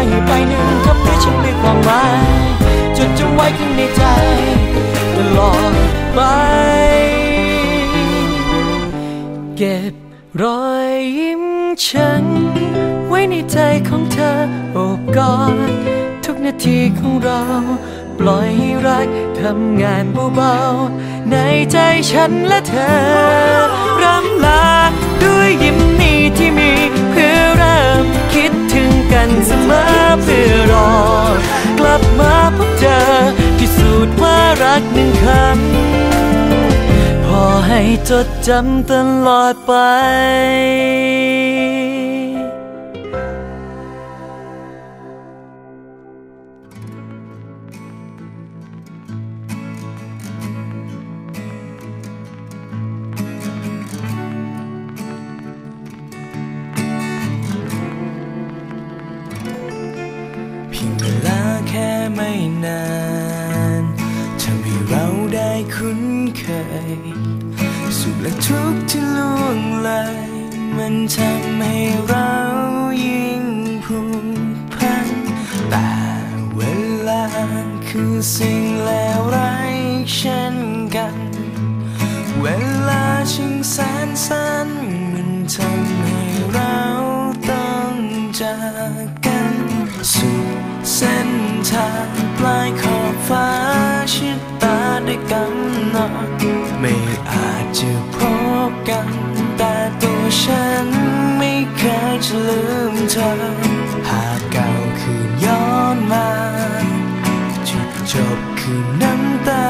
ว่ารักที่เคยให้ไปหนึ่งคำนี้ฉันมีความหมายจดจำไว้ข้างในใจตลอดไป เก็บรอยยิ้มฉัน ไว้ในใจของเธอโอบกอดทุกนาทีของเรา ปล่อยให้รักทำงานเบาๆในใจฉันและเธอร่ำลาด้วยยิ้มนี้ที่มี กันเสมอเพื่อรอ กลับมาพบเจอพิสูจน์ว่ารักหนึ่งคำพอให้จดจำตลอดไป พียงเวลาแค่ไม่นานทำให้เราได้คุ้นเคย สุขและทุกข์ที่ล่วงเลยมันทำให้เรายิ่งผูกพันแต่เวลาคือสิ่งเลวร้ายเช่นกัน เวลาช่างแสนสั้นมันทำให้เราต้องจาก ทางปลายขอบฟ้าชิดตาได้กำหนดไม่อาจจะพบกัน แต่ตัวฉันไม่เคยจะลืมเธอ หากเก่าคืนย้อนมาจบจบคือน้ำตา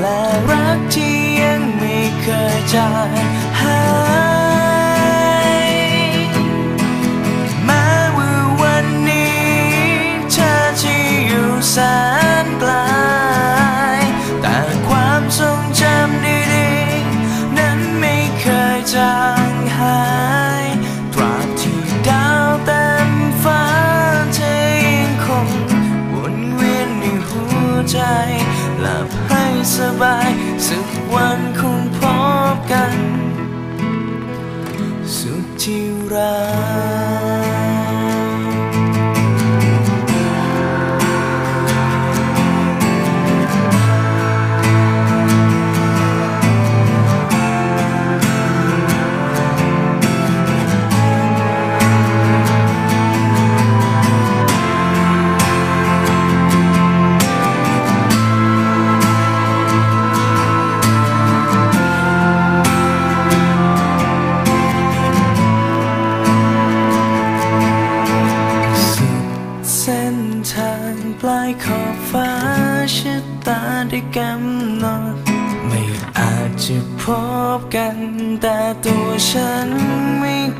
และรักที่ยังไม่เคยจาง ที่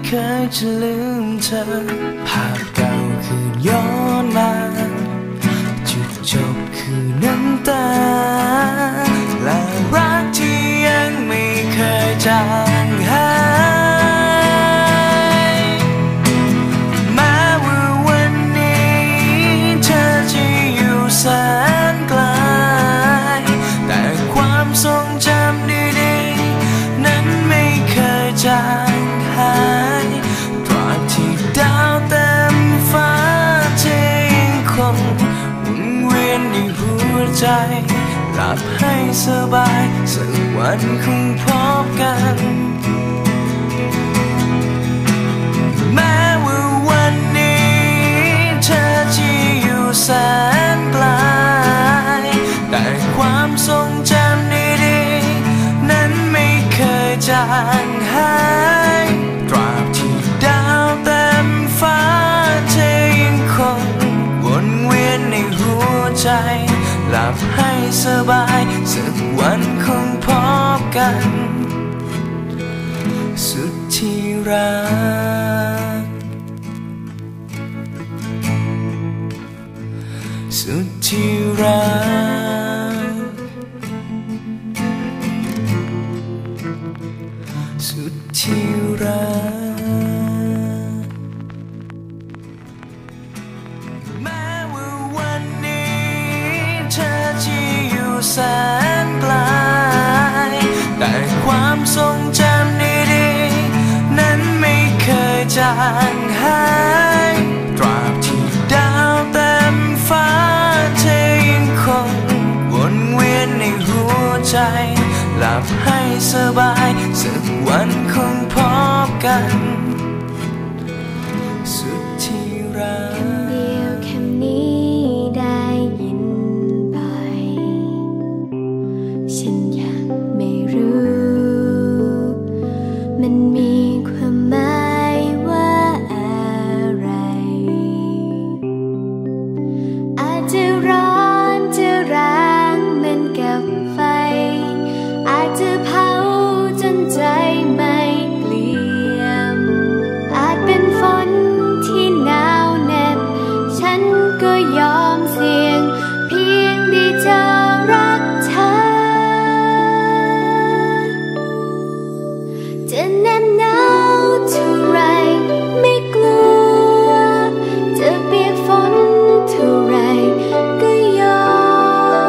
เคยจะลืมเธอ ภาพเก่าคือย้อนมา จุดจบคือน้ำตา และรักที่ยังไม่เคยจาง ใจหลับให้สบายสักวันคงพบกัน แม้ว่าวันนี้เธอจะอยู่แสนไกลแต่ความทรงจำดีๆ นั้นไม่เคยจางหาย กัน สุดที่รัก สุดที่รัก สุดที่รักแม้ว่าวันนี้เธอจะอยู่แสน ทรงจำดีๆ นั้นไม่เคยจางหายตราบที่ดาวเต็มฟ้าเธอยังคงวนเวียนในหัวใจ หลับให้สบายสักวันคงพบกัน ก็ยอมเสี่ยง เพียงได้เจอรักเธอ จะแน่นหนาวเท่าไรไม่กลัว จะเปียกฝนเท่าไรก็ยอ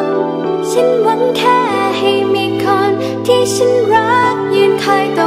ม ฉันหวังแค่ให้มีคนที่ฉันรักยืนคอยตร